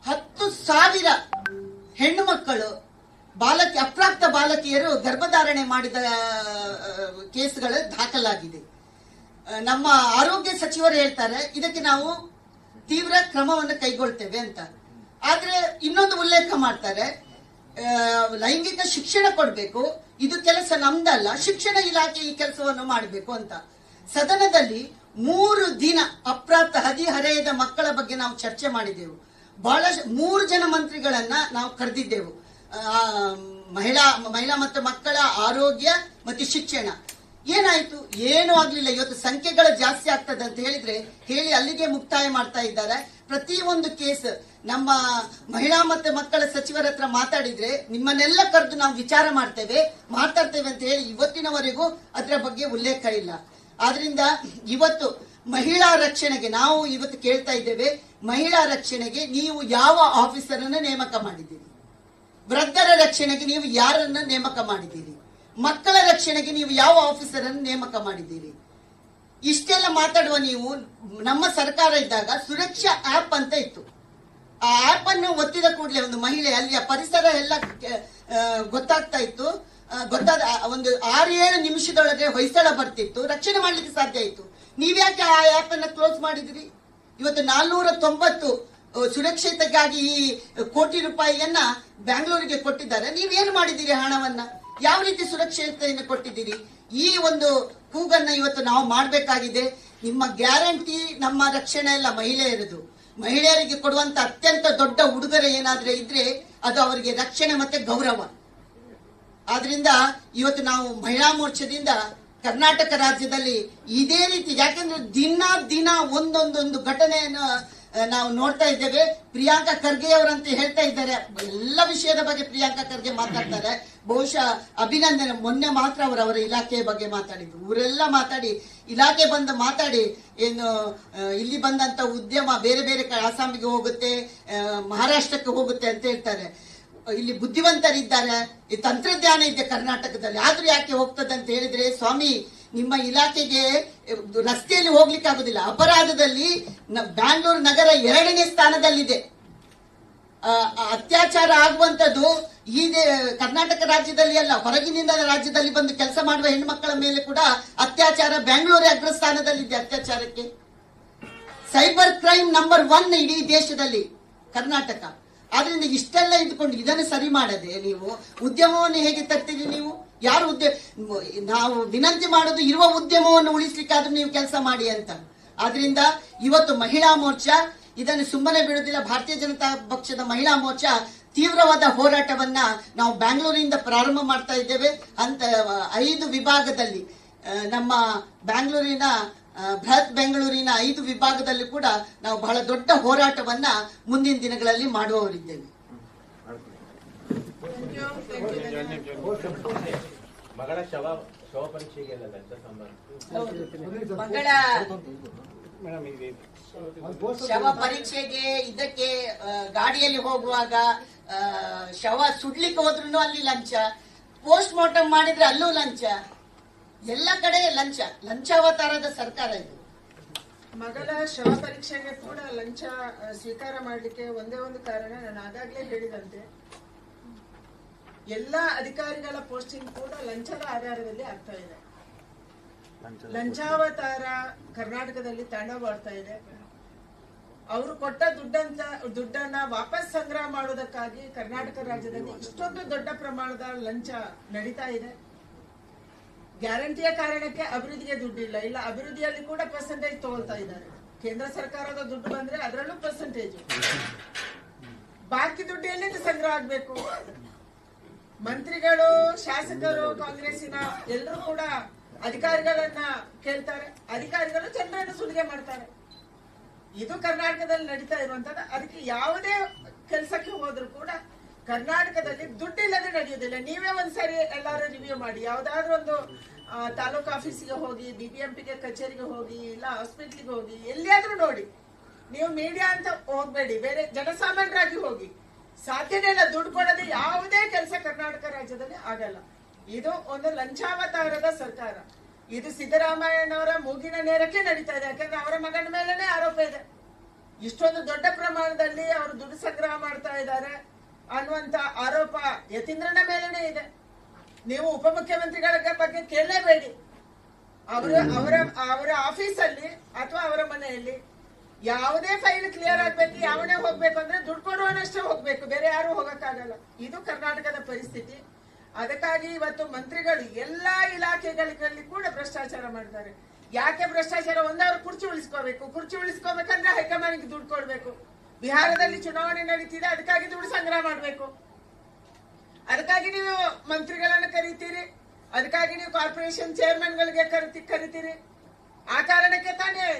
ಹತ್ತು ಸಾವಿರ ಹೆಣ್ಣು ಮಕ್ಕಳು ಬಾಲಕಿ, ಅಪ್ರಾಪ್ತ ಬಾಲಕಿಯರು ಗರ್ಭಧಾರಣೆ ಮಾಡಿದ ಕೇಸ್ಗಳು ದಾಖಲಾಗಿದೆ. ನಮ್ಮ ಆರೋಗ್ಯ ಸಚಿವರು ಹೇಳ್ತಾರೆ, ಇದಕ್ಕೆ ನಾವು ತೀವ್ರ ಕ್ರಮವನ್ನು ಕೈಗೊಳ್ತೇವೆ ಅಂತ. ಆದ್ರೆ ಇನ್ನೊಂದು ಉಲ್ಲೇಖ ಮಾಡ್ತಾರೆ ಲೈಂಗಿಕ ಶಿಕ್ಷಣ ಕೊಡಬೇಕು, ಇದು ಕೆಲಸ ನಮ್ದಲ್ಲ, ಶಿಕ್ಷಣ ಇಲಾಖೆ ಈ ಕೆಲಸವನ್ನು ಮಾಡಬೇಕು ಅಂತ. ಸದನದಲ್ಲಿ ಮೂರು ದಿನ, ಅಪ್ರಾಪ್ತ ಹದಿಹರೆಯದ ಮಕ್ಕಳ ಬಗ್ಗೆ ನಾವು ಚರ್ಚೆ ಮಾಡಿದೆವು. ಬಹಳ ಮೂರು ಜನ ಮಂತ್ರಿಗಳನ್ನ ನಾವು ಕರೆದಿದ್ದೆವು. ಮಹಿಳಾ ಮಹಿಳಾ ಮತ್ತು ಮಕ್ಕಳ ಆರೋಗ್ಯ ಮತ್ತು ಶಿಕ್ಷಣ. ಏನಾಯ್ತು? ಏನೂ ಆಗ್ಲಿಲ್ಲ. ಇವತ್ತು ಸಂಖ್ಯೆಗಳು ಜಾಸ್ತಿ ಆಗ್ತದೆ ಅಂತ ಹೇಳಿದ್ರೆ ಹೇಳಿ ಅಲ್ಲಿಗೆ ಮುಕ್ತಾಯ ಮಾಡ್ತಾ ಇದ್ದಾರೆ. ಪ್ರತಿ ಒಂದು ಕೇಸ್ ನಮ್ಮ ಮಹಿಳಾ ಮತ್ತು ಮಕ್ಕಳ ಸಚಿವರ ಹತ್ರ ಮಾತಾಡಿದ್ರೆ ನಿಮ್ಮನ್ನೆಲ್ಲ ಕರೆದು ನಾವು ವಿಚಾರ ಮಾಡ್ತೇವೆ, ಮಾತಾಡ್ತೇವೆ ಅಂತ ಹೇಳಿ ಇವತ್ತಿನವರೆಗೂ ಅದರ ಬಗ್ಗೆ ಉಲ್ಲೇಖ ಇಲ್ಲ. ಆದ್ರಿಂದ ಇವತ್ತು ಮಹಿಳಾ ರಕ್ಷಣೆಗೆ ನಾವು ಇವತ್ತು ಕೇಳ್ತಾ ಇದ್ದೇವೆ. ಮಹಿಳಾ ರಕ್ಷಣೆಗೆ ನೀವು ಯಾವ ಆಫೀಸರ್ ಅನ್ನು ನೇಮಕ ಮಾಡಿದ್ದೀರಿ? ವೃದ್ಧರ ರಕ್ಷಣೆಗೆ ನೀವು ಯಾರನ್ನ ನೇಮಕ ಮಾಡಿದ್ದೀರಿ? ಮಕ್ಕಳ ರಕ್ಷಣೆಗೆ ನೀವು ಯಾವ ಆಫೀಸರ್ ಅನ್ನು ನೇಮಕ ಮಾಡಿದ್ದೀರಿ? ಇಷ್ಟೆಲ್ಲ ಮಾತಾಡುವ ನೀವು ನಮ್ಮ ಸರ್ಕಾರ ಇದ್ದಾಗ ಸುರಕ್ಷಾ ಆಪ್ ಅಂತ ಇತ್ತು. ಆ ಆಪ್ ಅನ್ನು ಒತ್ತಿದ ಕೂಡಲೇ ಒಂದು ಮಹಿಳೆ ಅಲ್ಲಿಯ ಪರಿಸರ ಎಲ್ಲ ಗೊತ್ತಾಗ್ತಾ ಇತ್ತು. ಗೊತ್ತಾದ ಒಂದು ಆರು ಏಳು ನಿಮಿಷದೊಳಗೆ ಹೊಯ್ಸಳ ಬರ್ತಿತ್ತು. ರಕ್ಷಣೆ ಮಾಡ್ಲಿಕ್ಕೆ ಸಾಧ್ಯ ಆಯಿತು. ನೀವ್ಯಾಕೆ ಆ ಆಪ್ ಅನ್ನ ಕ್ಲೋಸ್ ಮಾಡಿದ್ರಿ ಇವತ್ತು ನಾಲ್ನೂರ ತೊಂಬತ್ತು ಸುರಕ್ಷತೆಗಾಗಿ ಈ ಕೋಟಿ ರೂಪಾಯಿಯನ್ನ ಬ್ಯಾಂಗ್ಳೂರಿಗೆ ಕೊಟ್ಟಿದ್ದಾರೆ. ನೀವೇನು ಮಾಡಿದ್ದೀರಿ ಹಣವನ್ನ? ಯಾವ ರೀತಿ ಸುರಕ್ಷತೆಯನ್ನು ಕೊಟ್ಟಿದ್ದೀರಿ? ಈ ಒಂದು ಕೂಗನ್ನ ಇವತ್ತು ನಾವು ಮಾಡಬೇಕಾಗಿದೆ. ನಿಮ್ಮ ಗ್ಯಾರಂಟಿ ನಮ್ಮ ರಕ್ಷಣೆ ಎಲ್ಲ ಮಹಿಳೆಯರದು. ಮಹಿಳೆಯರಿಗೆ ಕೊಡುವಂತ ಅತ್ಯಂತ ದೊಡ್ಡ ಉಡುಗೊರೆ ಏನಾದ್ರೆ ಇದ್ರೆ ಅದು ಅವರಿಗೆ ರಕ್ಷಣೆ ಮತ್ತೆ ಗೌರವ. ಆದ್ರಿಂದ ಇವತ್ತು ನಾವು ಮಹಿಳಾ ಮೋರ್ಚಾದಿಂದ ಕರ್ನಾಟಕ ರಾಜ್ಯದಲ್ಲಿ ಇದೇ ರೀತಿ, ಯಾಕಂದ್ರೆ ದಿನ ದಿನ ಒಂದೊಂದೊಂದು ಘಟನೆಯನ್ನು ನಾವು ನೋಡ್ತಾ ಇದ್ದೇವೆ. ಪ್ರಿಯಾಂಕಾ ಖರ್ಗೆ ಅವರಂತ ಹೇಳ್ತಾ ಇದ್ದಾರೆ. ಎಲ್ಲ ವಿಷಯದ ಬಗ್ಗೆ ಪ್ರಿಯಾಂಕಾ ಖರ್ಗೆ ಮಾತಾಡ್ತಾರೆ. ಬಹುಶಃ ಅಭಿನಂದನೆ. ಮೊನ್ನೆ ಮಾತ್ರ ಅವರು ಅವರ ಇಲಾಖೆಯ ಬಗ್ಗೆ ಮಾತಾಡಿದ್ರು. ಊರೆಲ್ಲ ಮಾತಾಡಿ, ಇಲಾಖೆ ಬಂದು ಮಾತಾಡಿ, ಏನು ಇಲ್ಲಿ ಬಂದಂತ ಉದ್ಯಮ ಬೇರೆ ಬೇರೆ ಕಡೆ ಆಸಾಮಿಗೆ ಹೋಗುತ್ತೆ ಮಹಾರಾಷ್ಟ್ರಕ್ಕೆ ಹೋಗುತ್ತೆ ಅಂತ ಹೇಳ್ತಾರೆ. ಇಲ್ಲಿ ಬುದ್ಧಿವಂತರಿದ್ದಾರೆ. ಈ ತಂತ್ರಜ್ಞಾನ ಇದೆ ಕರ್ನಾಟಕದಲ್ಲಿ. ಆದ್ರೂ ಯಾಕೆ ಹೋಗ್ತದೆ ಅಂತ ಹೇಳಿದ್ರೆ, ಸ್ವಾಮಿ, ನಿಮ್ಮ ಇಲಾಖೆಗೆ ರಸ್ತೆಯಲ್ಲಿ ಹೋಗ್ಲಿಕ್ಕೆ ಆಗುದಿಲ್ಲ. ಅಪರಾಧದಲ್ಲಿ ಬ್ಯಾಂಗ್ಳೂರು ನಗರ ಎರಡನೇ ಸ್ಥಾನದಲ್ಲಿದೆ. ಅತ್ಯಾಚಾರ ಆಗುವಂತದ್ದು ಈ ಕರ್ನಾಟಕ ರಾಜ್ಯದಲ್ಲಿ ಅಲ್ಲ, ಹೊರಗಿನಿಂದ ರಾಜ್ಯದಲ್ಲಿ ಬಂದು ಕೆಲಸ ಮಾಡುವ ಹೆಣ್ಮಕ್ಕಳ ಮೇಲೆ ಕೂಡ ಅತ್ಯಾಚಾರ ಬ್ಯಾಂಗ್ಳೂರೇ ಅಗ್ರಸ್ಥಾನದಲ್ಲಿದೆ ಅತ್ಯಾಚಾರಕ್ಕೆ. ಸೈಬರ್ ಕ್ರೈಮ್ ನಂಬರ್ ಒನ್ ಇಡೀ ದೇಶದಲ್ಲಿ, ಕರ್ನಾಟಕ. ಆದ್ರಿಂದ ಇಷ್ಟೆಲ್ಲ ಇದ್ಕೊಂಡು ಇದನ್ನು ಸರಿ ಮಾಡದೆ ನೀವು ಉದ್ಯಮವನ್ನು ಹೇಗೆ ತರ್ತೀರಿ ನೀವು? ಯಾರು ಉದ್ಯ, ನಾವು ವಿನಂತಿ ಮಾಡೋದು ಇರುವ ಉದ್ಯಮವನ್ನು ಉಳಿಸ್ಲಿಕ್ಕಾದ್ರೂ ನೀವು ಕೆಲಸ ಮಾಡಿ ಅಂತ. ಆದ್ರಿಂದ ಇವತ್ತು ಮಹಿಳಾ ಮೋರ್ಚಾ, ಇದನ್ನು ಸುಮ್ಮನೆ ಬಿಡುವುದಿಲ್ಲ, ಭಾರತೀಯ ಜನತಾ ಪಕ್ಷದ ಮಹಿಳಾ ಮೋರ್ಚಾ ತೀವ್ರವಾದ ಹೋರಾಟವನ್ನ ನಾವು ಬ್ಯಾಂಗ್ಳೂರಿನಿಂದ ಪ್ರಾರಂಭ ಮಾಡ್ತಾ ಇದ್ದೇವೆ. ಅಂತ, ಐದು ವಿಭಾಗದಲ್ಲಿ ನಮ್ಮ ಬ್ಯಾಂಗ್ಳೂರಿನ ಬೃಹತ್ ಬೆಂಗಳೂರಿನ ಐದು ವಿಭಾಗದಲ್ಲಿ ಕೂಡ ನಾವು ಬಹಳ ದೊಡ್ಡ ಹೋರಾಟವನ್ನ ಮುಂದಿನ ದಿನಗಳಲ್ಲಿ ಮಾಡುವವರಿದ್ದೇವೆ. ಮಗಳ ಶವ ಶವ ಪರೀಕ್ಷೆಗೆಲ್ಲ ಲಂಚ ಸಂಬಂಧ. ಮಗಳ ಮೇಡಮ್ ಇದು ಶವ ಪರೀಕ್ಷೆಗೆ ಇದಕ್ಕೆ ಗಾಡಿಯಲ್ಲಿ ಹೋಗುವಾಗ ಆ, ಶವ ಸುಡ್ಲಿಕ್ಕೆ ಹೋದ್ರು ಅಲ್ಲಿ ಲಂಚ. ಪೋಸ್ಟ್ ಮಾರ್ಟಮ್ ಮಾಡಿದ್ರೆ ಅಲ್ಲೂ ಲಂಚ. ಎಲ್ಲ ಕಡೆ ಲಂಚ. ಲಂಚಾವತಾರದ ಸರ್ಕಾರ ಇದು. ಮಗಳ ಶವ ಪರೀಕ್ಷೆಗೆ ಕೂಡ ಲಂಚ ಸ್ವೀಕಾರ ಮಾಡಲಿಕ್ಕೆ ಒಂದೇ ಒಂದು ಕಾರಣ. ನಾನು ಆಗಾಗ್ಲೇ ಹೇಳಿದಂತೆ ಎಲ್ಲ ಅಧಿಕಾರಿಗಳ ಪೋಸ್ಟಿಂಗ್ ಕೂಡ ಲಂಚದ ಆಧಾರದಲ್ಲಿ ಆಗ್ತಾ ಇದೆ. ಲಂಚಾವತಾರ ಕರ್ನಾಟಕದಲ್ಲಿ ತಾಂಡವವಾಡ್ತಾ ಇದೆ. ಅವರು ಕೊಟ್ಟ ದುಡ್ಡಂತ ದುಡ್ಡನ್ನ ವಾಪಸ್ ಸಂಗ್ರಹ ಮಾಡೋದಕ್ಕಾಗಿ ಕರ್ನಾಟಕ ರಾಜ್ಯದಲ್ಲಿ ಇಷ್ಟೊಂದು ದೊಡ್ಡ ಪ್ರಮಾಣದ ಲಂಚ ನಡೀತಾ ಇದೆ. ಗ್ಯಾರಂಟಿಯ ಕಾರಣಕ್ಕೆ ಅಭಿವೃದ್ಧಿಗೆ ದುಡ್ಡಿಲ್ಲ. ಇಲ್ಲ ಅಭಿವೃದ್ಧಿಯಲ್ಲಿ ಕೂಡ ಪರ್ಸೆಂಟೇಜ್ ತಗೊಳ್ತಾ ಇದ್ದಾರೆ. ಕೇಂದ್ರ ಸರ್ಕಾರದ ದುಡ್ಡು ಬಂದ್ರೆ ಅದರಲ್ಲೂ ಪರ್ಸೆಂಟೇಜ್ ಬಾಕಿ ದುಡ್ಡು ಎಲ್ಲಿಂದ ಸಂಗ್ರಹ ಆಗ್ಬೇಕು? ಮಂತ್ರಿಗಳು, ಶಾಸಕರು, ಕಾಂಗ್ರೆಸ್ಸಿನ ಎಲ್ಲರೂ ಕೂಡ ಅಧಿಕಾರಿಗಳನ್ನ ಕೇಳ್ತಾರೆ. ಅಧಿಕಾರಿಗಳು ಜನರನ್ನು ಸುಲಿಗೆ ಮಾಡ್ತಾರೆ. ಇದು ಕರ್ನಾಟಕದಲ್ಲಿ ನಡೀತಾ ಇರುವಂತದ್ದು ಅದಕ್ಕೆ ಯಾವುದೇ ಕೆಲಸಕ್ಕೆ ಹೋದ್ರು ಕೂಡ ಕರ್ನಾಟಕದಲ್ಲಿ ದುಡ್ಡಿಲ್ಲದೆ ನಡೆಯುವುದಿಲ್ಲ. ನೀವೇ ಒಂದ್ಸರಿ ಎಲ್ಲಾರು ರಿವ್ಯೂ ಮಾಡಿ. ಯಾವ್ದಾದ್ರು ಒಂದು ತಾಲೂಕು ಆಫೀಸಿಗೆ ಹೋಗಿ, ಬಿಬಿಎಂಪಿಗೆ, ಕಚೇರಿಗೆ ಹೋಗಿ, ಇಲ್ಲ ಹಾಸ್ಪಿಟ್ಲಿಗೆ ಹೋಗಿ, ಎಲ್ಲಿಯಾದ್ರೂ ನೋಡಿ. ನೀವು ಮೀಡಿಯಾ ಅಂತ ಹೋಗ್ಬೇಡಿ. ಬೇರೆ ಜನಸಾಮಾನ್ಯರಾಗಿ ಹೋಗಿ. ಸಾಧ್ಯನೇ ಇಲ್ಲ ದುಡ್ಡು ಕೊಡೋದು ಯಾವುದೇ ಕೆಲಸ ಕರ್ನಾಟಕ ರಾಜ್ಯದಲ್ಲಿ ಆಗಲ್ಲ. ಇದು ಒಂದು ಲಂಚಾವತಾರದ ಸರ್ಕಾರ. ಇದು ಸಿದ್ದರಾಮಯ್ಯನವರ ಮೂಗಿನ ನೇರಕ್ಕೆ ನಡೀತಾ ಇದೆ, ಯಾಕಂದ್ರೆ ಅವರ ಮಗನ ಮೇಲೆನೆ ಆರೋಪ ಇದೆ. ಇಷ್ಟೊಂದು ದೊಡ್ಡ ಪ್ರಮಾಣದಲ್ಲಿ ಅವರು ದುಡ್ಡು ಸಂಗ್ರಹ ಮಾಡ್ತಾ ಇದ್ದಾರೆ ಅನ್ನುವಂತ ಆರೋಪ ಯತೀಂದ್ರನ ಮೇಲೆನೆ ಇದೆ. ನೀವು ಉಪಮುಖ್ಯಮಂತ್ರಿಗಳ ಬಗ್ಗೆ ಕೇಳಲೇಬೇಡಿ. ಅವರ ಅವರ ಅವರ ಆಫೀಸಲ್ಲಿ ಅಥವಾ ಅವರ ಮನೆಯಲ್ಲಿ ಯಾವುದೇ ಫೈಲ್ ಕ್ಲಿಯರ್ ಆಗ್ಬೇಕು, ಯಾವನೇ ಹೋಗ್ಬೇಕು ಅಂದ್ರೆ ದುಡ್ಡು ಕೊಡುವನಷ್ಟೇ ಹೋಗ್ಬೇಕು, ಬೇರೆ ಯಾರು ಹೋಗಕ್ಕಾಗಲ್ಲ. ಇದು ಕರ್ನಾಟಕದ ಪರಿಸ್ಥಿತಿ. ಅದಕ್ಕಾಗಿ ಇವತ್ತು ಮಂತ್ರಿಗಳು ಎಲ್ಲಾ ಇಲಾಖೆಗಳಲ್ಲಿ ಕೂಡ ಭ್ರಷ್ಟಾಚಾರ ಮಾಡ್ತಾರೆ. ಯಾಕೆ ಭ್ರಷ್ಟಾಚಾರ? ಒಂದವರು ಕುರ್ಚಿ ಉಳಿಸ್ಕೋಬೇಕು. ಕುರ್ಚಿ ಉಳಿಸ್ಕೋಬೇಕಂದ್ರೆ ಹೈಕಮಾಂಡ್ಗೆ ದುಡ್ಡು ಕೊಡ್ಬೇಕು. ಬಿಹಾರದಲ್ಲಿ ಚುನಾವಣೆ ನಡೀತಿದೆ, ಅದಕ್ಕಾಗಿ ದುಡ್ಡು ಸಂಗ್ರಹ ಮಾಡಬೇಕು. ಅದಕ್ಕಾಗಿ ನೀವು ಮಂತ್ರಿಗಳನ್ನ ಕರಿತೀರಿ. ಅದಕ್ಕಾಗಿ ನೀವು ಕಾರ್ಪೊರೇಷನ್ ಚೇರ್ಮನ್ಗಳಿಗೆ ಕರಿತಿ, ಕರಿತೀರಿ. ಆ ಕಾರಣಕ್ಕೆ ತಾನೇ